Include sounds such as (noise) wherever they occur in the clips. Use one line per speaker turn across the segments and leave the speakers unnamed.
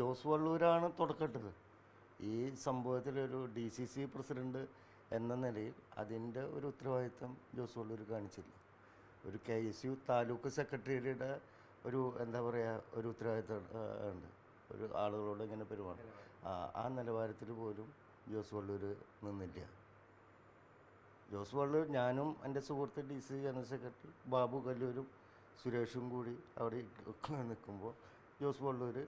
ജോസ് വള്ളൂരാണ് തുടക്കട്ടത് ഈ സംഭവത്തിലൊരു ഡി സി സി പ്രസിഡന്റ് എന്ന നിലയിൽ അതിന്റെ ഒരു ഉത്തരവാദിത്തം ജോസ് വള്ളൂർ കാണിച്ചില്ല. ഒരു കെ എസ് യു താലൂക്ക് സെക്രട്ടറിയുടെ ഒരു എന്താ പറയുക ഒരു ഉത്തരവാദിത്തം ഉണ്ട്. ഒരു ആളുകളോട് ഇങ്ങനെ പെരുമാറും. ആ നിലവാരത്തിൽ പോലും ജോസ് വള്ളൂർ നിന്നില്ല. ജോസ് വള്ളൂർ ഞാനും എന്റെ സുഹൃത്ത് D C general secretary Babu കല്ലൂരും സുരേഷും കൂടി അവിടെ നിൽക്കുമ്പോൾ ജോസ് വള്ളൂർ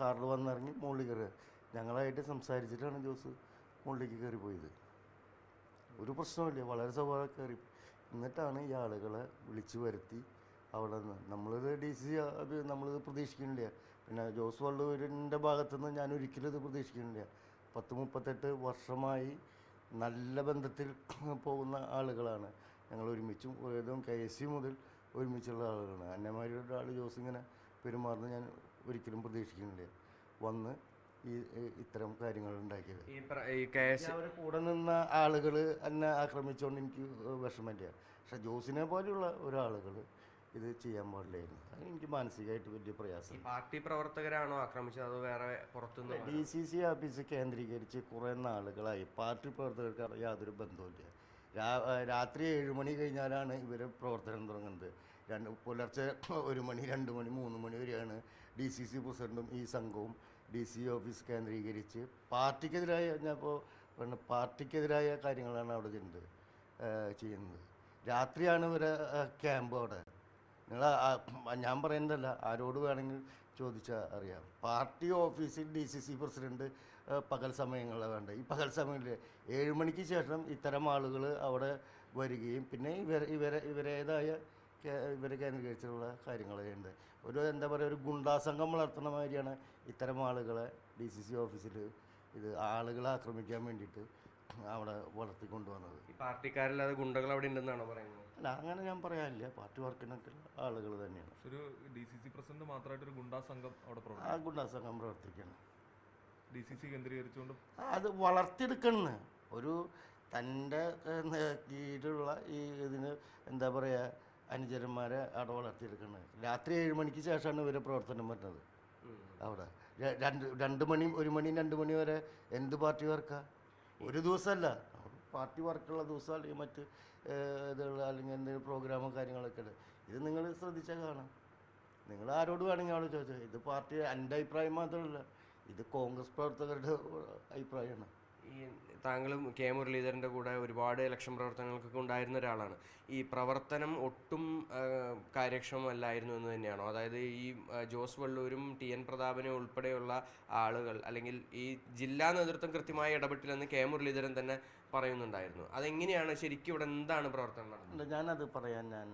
കാറിൽ വന്നിറങ്ങി മുകളിൽ കയറുക. ഞങ്ങളായിട്ട് സംസാരിച്ചിട്ടാണ് ജോസ് മുകളിലേക്ക് കയറി പോയത്. ഒരു പ്രശ്നമില്ല വളരെ സ്വഭാവം കയറി. എന്നിട്ടാണ് ഈ ആളുകളെ വിളിച്ചു വരുത്തി അവിടെ നിന്ന്. നമ്മളിത് ഡി സി നമ്മളിത് പ്രതീക്ഷിക്കുന്നില്ല. പിന്നെ ജോസ് വള്ളൂരിന്റെ ഭാഗത്തുനിന്ന് ഞാൻ ഒരിക്കലും ഇത് പ്രതീക്ഷിക്കുന്നില്ല. പത്ത് മുപ്പത്തെട്ട് വർഷമായി നല്ല ബന്ധത്തിൽ പോകുന്ന ആളുകളാണ്. ഞങ്ങൾ ഒരുമിച്ചും ഏതും കെ എസ് സി മുതൽ ഒരുമിച്ചുള്ള ആളുകളാണ്. അന്നമാരിയുടെ ഒരാൾ ജോസ് ഇങ്ങനെ പെരുമാറുന്നത് ഞാൻ ഒരിക്കലും പ്രതീക്ഷിക്കുന്നില്ല. വന്ന് ഈ ഇത്തരം കാര്യങ്ങൾ ഉണ്ടാക്കിയത്. അവരെ കൂടെ നിന്ന ആളുകൾ എന്നെ ആക്രമിച്ചുകൊണ്ട് എനിക്ക് വിഷമമില്ല. പക്ഷെ ജോസിനെ പോലെയുള്ള ഒരാളുകൾ ഇത് ചെയ്യാൻ പാടില്ലായിരുന്നു. അത് എനിക്ക് മാനസികമായിട്ട് വലിയ പ്രയാസം.
പാർട്ടി പ്രവർത്തകരാണോ ആക്രമിച്ചത്? അതോ വേറെ പുറത്തുനിന്ന്
ഡി സി സി ഓഫീസ് കേന്ദ്രീകരിച്ച് കുറേ നാളുകളായി പാർട്ടി പ്രവർത്തകർക്ക് യാതൊരു ബന്ധവുമില്ല. രാത്രി ഏഴ് മണി കഴിഞ്ഞാലാണ് ഇവർ പ്രവർത്തനം തുടങ്ങുന്നത്. രണ്ട് പുലർച്ചെ (coughs) ഒരു മണി രണ്ട് മണി മൂന്ന് മണി വരെയാണ് ഡി സി സി പ്രസിഡന്റും ഈ സംഘവും ഡി സി ഓഫീസ് കേന്ദ്രീകരിച്ച് പാർട്ടിക്കെതിരായ ഞാനിപ്പോൾ പറഞ്ഞ പാർട്ടിക്കെതിരായ കാര്യങ്ങളാണ് അവിടെ ചെയ്യുന്നത് ചെയ്യുന്നത്. രാത്രിയാണ് ഇവരെ ക്യാമ്പ് അവിടെ. നിങ്ങൾ ഞാൻ പറയുന്നതല്ല ആരോട് വേണമെങ്കിൽ ചോദിച്ചാൽ അറിയാം. പാർട്ടി ഓഫീസിൽ ഡി സി സി പ്രസിഡന്റ് പകൽ സമയങ്ങളിലാണ് വേണ്ട. ഈ പകൽ സമയങ്ങളിൽ ഏഴ് മണിക്ക് ശേഷം ഇത്തരം ആളുകൾ അവിടെ വരികയും പിന്നെ ഇവർ ഇവരെ ഇവരേതായ ഇവരെ കേന്ദ്രീകരിച്ചുള്ള കാര്യങ്ങളുണ്ട് ഒരു എന്താ പറയുക ഒരു ഗുണ്ടാസംഘം വളർത്തുന്ന മാതിരിയാണ് ഇത്തരം ആളുകളെ ഡി സി സി ഓഫീസിൽ ഇത് ആളുകളെ ആക്രമിക്കാൻ വേണ്ടിയിട്ട് അവിടെ വളർത്തിക്കൊണ്ടുവന്നത്.
പാർട്ടിക്കാരല്ലാതെ ഗുണ്ടകൾ അവിടെ ഉണ്ടെന്നാണോ പറയുന്നത്?
അല്ല അങ്ങനെ ഞാൻ പറയാനില്ല. പാർട്ടി വർക്കിനൊക്കെ ആളുകൾ തന്നെയാണ്.
ഒരു ഡി സി സി പ്രസിഡന്റ് മാത്രമായിട്ട് ഒരു ഗുണ്ടാ സംഘം അവിടെ
ആ
ഗുണ്ടാ
സംഘം പ്രവർത്തിക്കണം.
ഡി സി സി കേന്ദ്രീകരിച്ചുകൊണ്ട്
അത് വളർത്തിയെടുക്കണം ഒരു തന്റെ കീഴിലുള്ള ഈ ഇതിന് എന്താ പറയുക അനുചരന്മാരെ അവിടെ വളർത്തിയെടുക്കണത് രാത്രി ഏഴ് മണിക്ക് ശേഷമാണ് ഇവരെ പ്രവർത്തനം വരുന്നത്. അവിടെ. രണ്ട് രണ്ട് മണി ഒരു മണി രണ്ട് മണി വരെ എന്ത് പാർട്ടി വർക്കാ? ഒരു ദിവസമല്ല. പാർട്ടി വർക്കുള്ള ദിവസം അല്ലെങ്കിൽ മറ്റ് ഇതുള്ള അല്ലെങ്കിൽ എന്തെങ്കിലും പ്രോഗ്രാമോ കാര്യങ്ങളൊക്കെ ഉണ്ട്. ഇത് നിങ്ങൾ ശ്രദ്ധിച്ചാൽ കാണാം. നിങ്ങൾ ആരോട് വേണമെങ്കിൽ അവിടെ ചോദിച്ചാൽ ഇത് പാർട്ടി എന്റെ അഭിപ്രായം മാത്രമല്ല ഇത് കോൺഗ്രസ് പ്രവർത്തകരുടെ അഭിപ്രായമാണ്.
ഈ താങ്കളും കെ മുരളീധരന്റെ കൂടെ ഒരുപാട് ഇലക്ഷൻ പ്രവർത്തനങ്ങൾക്കൊക്കെ ഉണ്ടായിരുന്ന ഒരാളാണ്. ഈ പ്രവർത്തനം ഒട്ടും കാര്യക്ഷമമല്ലായിരുന്നു എന്ന് തന്നെയാണോ? അതായത് ഈ ജോസ് വള്ളൂരും ടി എൻ പ്രതാപനും ഉൾപ്പെടെയുള്ള ആളുകൾ അല്ലെങ്കിൽ ഈ ജില്ലാ നേതൃത്വം കൃത്യമായി ഇടപെട്ടില്ലെന്ന് കെ മുരളീധരൻ തന്നെ പറയുന്നുണ്ടായിരുന്നു. അതെങ്ങനെയാണ് ശരിക്കും ഇവിടെ എന്താണ് പ്രവർത്തനം നടന്നത്?
ഞാനത് പറയാൻ ഞാൻ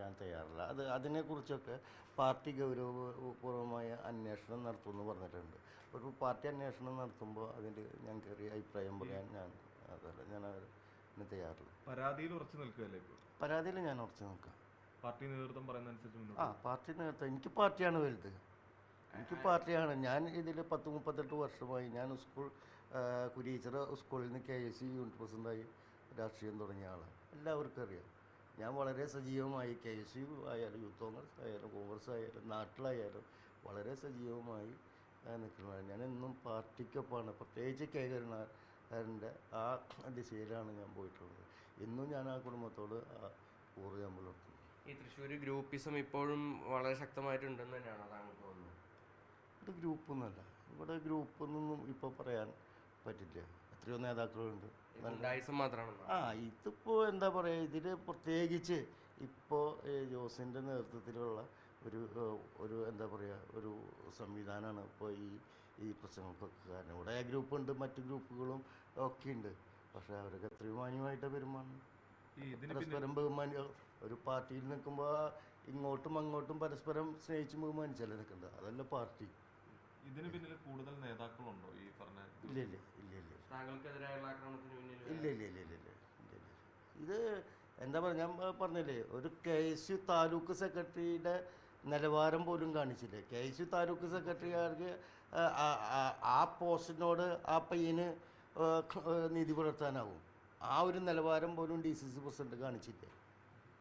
ഞാൻ തയ്യാറില്ല. അത് അതിനെക്കുറിച്ചൊക്കെ പാർട്ടി ഗൗരവപൂർവമായ അന്വേഷണം നടത്തുമെന്ന് പറഞ്ഞിട്ടുണ്ട്. ഒരു പാർട്ടി അന്വേഷണം നടത്തുമ്പോൾ അതിന്റെ ഞാൻ കയറി അഭിപ്രായം പറയാൻ ഞാൻ അതല്ല ഞാൻ അതിന് തയ്യാറില്ല.
പരാതിയിൽ ഉറച്ചു നിൽക്കുകയല്ലേ ഇപ്പോൾ?
പരാതിയിൽ ഞാൻ ഉറച്ചു നിൽക്കാം.
പാർട്ടി നേതൃത്വം പറയുന്ന അനുസരിച്ച്
ആ പാർട്ടി നേതൃത്വം എനിക്ക് പാർട്ടിയാണ് വലുത്. എനിക്ക് പാർട്ടിയാണ്. ഞാൻ ഇതിൽ പത്ത് മുപ്പത്തെട്ട് വർഷമായി ഞാൻ സ്കൂൾ കുരീച്ചർ സ്കൂളിൽ നിന്ന് കെ എസ് സി യൂണിറ്റ് പ്രസിഡന്റായി രാഷ്ട്രീയം തുടങ്ങിയ ആളാണ്. എല്ലാവർക്കും അറിയാം. ഞാൻ വളരെ സജീവമായി കെ എസ് യു ആയാലും യൂത്ത് കോൺഗ്രസ് ആയാലും കോൺഗ്രസ് ആയാലും നാട്ടിലായാലും വളരെ സജീവമായി നിൽക്കുന്നതാണ്. ഞാൻ എന്നും പാർട്ടിക്കൊപ്പമാണ്. പ്രത്യേകിച്ച് കെ കരുണാകരന്റെ ആ ദിശയിലാണ് ഞാൻ പോയിട്ടുള്ളത്. ഇന്നും ഞാൻ ആ കുടുംബത്തോട് ഊർജം പുലർത്തുന്നു.
ഈ തൃശ്ശൂർ ഗ്രൂപ്പിസം ഇപ്പോഴും വളരെ ശക്തമായിട്ടുണ്ടെന്ന് തന്നെയാണ് താങ്കൾക്ക് തോന്നുന്നത്?
ഇവിടെ ഗ്രൂപ്പൊന്നുമല്ല. ഇവിടെ ഗ്രൂപ്പൊന്നും ഇപ്പോൾ പറയാൻ പറ്റില്ല. എത്രയോ നേതാക്കളുണ്ട്. ആ ഇതിപ്പോൾ എന്താ പറയുക ഇതിൽ പ്രത്യേകിച്ച് ഇപ്പോൾ ജോസിന്റെ നേതൃത്വത്തിലുള്ള ഒരു ഒരു എന്താ പറയുക ഒരു സംവിധാനമാണ് ഇപ്പോൾ ഈ ഈ പ്രശ്നങ്ങൾക്കൊക്കെ കാരണം ഇവിടെ ഗ്രൂപ്പ് ഉണ്ട് മറ്റു ഗ്രൂപ്പുകളും ഒക്കെ ഉണ്ട് പക്ഷെ അവരൊക്കെ എത്രയും മാന്യമായിട്ട്
പിന്നെ
പരസ്പരം ബഹുമാനി ഒരു പാർട്ടിയിൽ നിൽക്കുമ്പോൾ ഇങ്ങോട്ടും അങ്ങോട്ടും പരസ്പരം സ്നേഹിച്ച് ബഹുമാനിച്ചല്ലേ നിൽക്കുന്നത് അതല്ല പാർട്ടി.
ഇതിന് പിന്നിൽ കൂടുതൽ നേതാക്കളുണ്ടോ ഈ പറഞ്ഞ
ഇല്ല ഇല്ല ഇല്ല ഇല്ല ഇല്ല.
താങ്കൾക്കെതിരായുള്ള ആക്രമണത്തിന് പിന്നിൽ
ഇല്ല ഇല്ല ഇല്ല ഇല്ല ഇല്ല ഇല്ല ഇല്ല. ഇത് എന്താ പറയുക ഞാൻ പറഞ്ഞില്ലേ ഒരു കെ എസ് യു താലൂക്ക് സെക്രട്ടറിയുടെ നിലവാരം പോലും കാണിച്ചില്ലേ? കെ എസ് യു താലൂക്ക് സെക്രട്ടറിക്കാർക്ക് ആ- പോസ്റ്റിനോട് ആ പയ്യന് നീതി പുലർത്താനാവും. ആ ഒരു നിലവാരം പോലും ഡി സി സി പ്രസിഡന്റ് കാണിച്ചില്ലേ?